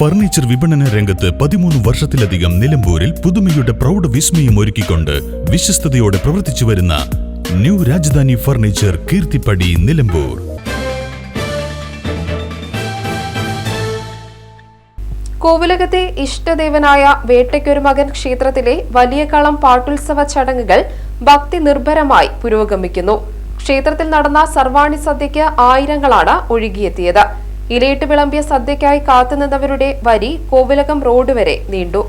Furniture വിപണന രംഗത്ത് പതിമൂന്ന് വർഷത്തിലധികം നിലമ്പൂരിൽ പുതുമയുടെ പ്രൗഢ വിസ്മയം ഒരുക്കിക്കൊണ്ട് വിശ്വസ്തയോടെ പ്രവർത്തിച്ചു വരുന്ന ന്യൂ രാജധാനി ഫർണിച്ചർ കീർത്തിപ്പടി നിലമ്പൂർ. കോവിലകത്തെ ഇഷ്ടദേവനായ വേട്ടയ്ക്കൊരു മകൻ ക്ഷേത്രത്തിലെ വലിയ കളം പാട്ടുത്സവ ചടങ്ങുകൾ ഭക്തി നിർഭരമായി പുരോഗമിക്കുന്നു. ക്ഷേത്രത്തിൽ നടന്ന സർവാണി സദ്യയ്ക്ക് ആയിരങ്ങളാണ് ഒഴുകിയെത്തിയത്. ഇലയിട്ട് വിളമ്പിയ സദ്യക്കായി കാത്തുനിന്നവരുടെ വരി കോവിലകം റോഡ് വരെ നീണ്ടു.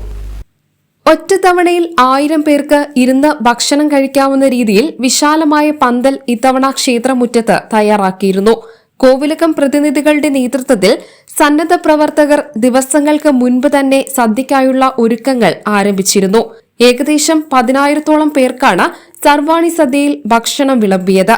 ഒറ്റത്തവണയിൽ ആയിരം പേർക്ക് ഇരുന്ന് ഭക്ഷണം കഴിക്കാവുന്ന രീതിയിൽ വിശാലമായ പന്തൽ ഇത്തവണ ക്ഷേത്രമുറ്റത്ത് തയ്യാറാക്കിയിരുന്നു. കോവിലകം പ്രതിനിധികളുടെ നേതൃത്വത്തിൽ സന്നദ്ധ പ്രവർത്തകർ ദിവസങ്ങൾക്ക് മുൻപ് തന്നെ സദ്യയ്ക്കായുള്ള ഒരുക്കങ്ങൾ ആരംഭിച്ചിരുന്നു. ഏകദേശം പതിനായിരത്തോളം പേർക്കാണ് സർവാണി സദ്യയിൽ ഭക്ഷണം വിളമ്പിയത്.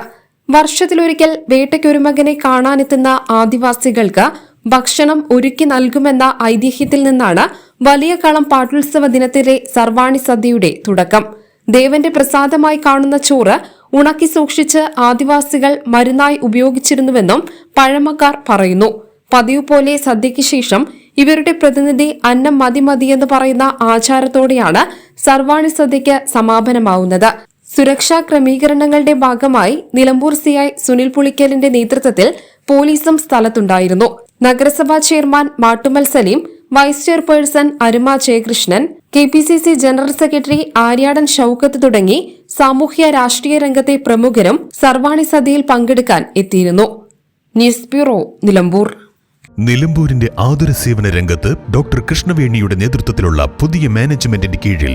വർഷത്തിലൊരിക്കൽ വേട്ടയ്ക്കൊരുമകനെ കാണാനെത്തുന്ന ആദിവാസികൾക്ക് ഭക്ഷണം ഒരുക്കി നൽകുമെന്ന ഐതിഹ്യത്തിൽ നിന്നാണ് വലിയ കളം പാട്ടുത്സവ ദിനത്തിലെ സർവാണി സദ്യയുടെ തുടക്കം. ദേവന്റെ പ്രസാദമായി കാണുന്ന ചോറ് ഉണക്കി സൂക്ഷിച്ച് ആദിവാസികൾ മരുന്നായി ഉപയോഗിച്ചിരുന്നുവെന്നും പഴമക്കാർ പറയുന്നു. പതിവ് പോലെ സദ്യയ്ക്ക് ശേഷം ഇവരുടെ പ്രതിനിധി അന്നം മതി മതിയെന്ന് പറയുന്ന ആചാരത്തോടെയാണ് സർവാണി സദ്യയ്ക്ക് സമാപനമാവുന്നത്. സുരക്ഷാ ക്രമീകരണങ്ങളുടെ ഭാഗമായി നിലമ്പൂർ സിഐ സുനിൽ പുളിക്കലിന്റെ നേതൃത്വത്തിൽ പോലീസും സ്ഥലത്തുണ്ടായിരുന്നു. നഗരസഭാ chairman Mattummal Saleem vice chairperson Aruma Jayakrishnan K P C C general secretary Aryadan Shoukath തുടങ്ങി സാമൂഹ്യ രാഷ്ട്രീയ രംഗത്തെ പ്രമുഖരും സർവാണി സദ്യയിൽ പങ്കെടുക്കാൻ എത്തിയിരുന്നു. News bureau Nilambur. നിലമ്പൂരിന്റെ ആതുര സേവന രംഗത്ത് ഡോക്ടർ കൃഷ്ണവേണിയുടെ നേതൃത്വത്തിലുള്ള പുതിയ മാനേജ്മെന്റിന്റെ കീഴിൽ